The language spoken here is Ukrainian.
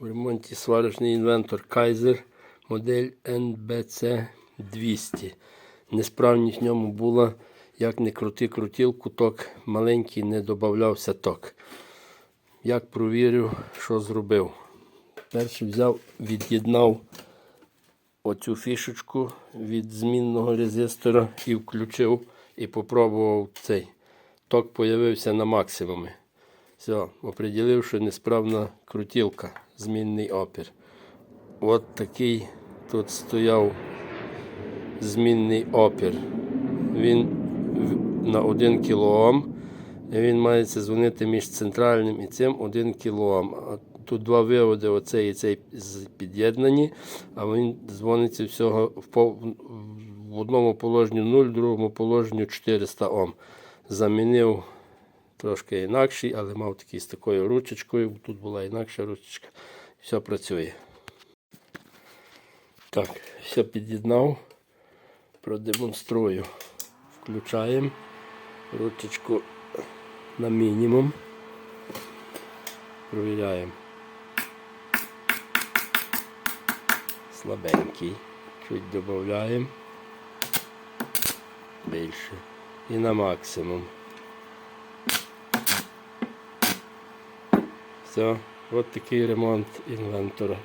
В ремонті сварочний інвентор Kaiser модель NBC 200. Несправність в ньому була, як не крути крутілку, ток маленький не додавався ток. Як провірив, що зробив. Перший взяв, від'єднав оцю фішечку від змінного резистора і включив і попробував цей. Ток появився на максимумі. Все, оприділив, що несправна крутілка, змінний опір. От такий тут стояв змінний опір. Він на 1 кОм. Він має дзвонити між центральним і цим 1 кОм. Тут два виводи, оцей і цей під'єднані, а він дзвониться всього в, одному положенню 0, в другому положенню 400 Ом. Замінив трошки інакший, але мав такий з такою ручечкою. Тут була інакша ручечка. Все працює. Так, все під'єднав. Продемонструю. Включаємо ручечку на мінімум. Провіряємо. Слабенький. Чуть додаємо. Більше. І на максимум. Все, от такий ремонт інвентора.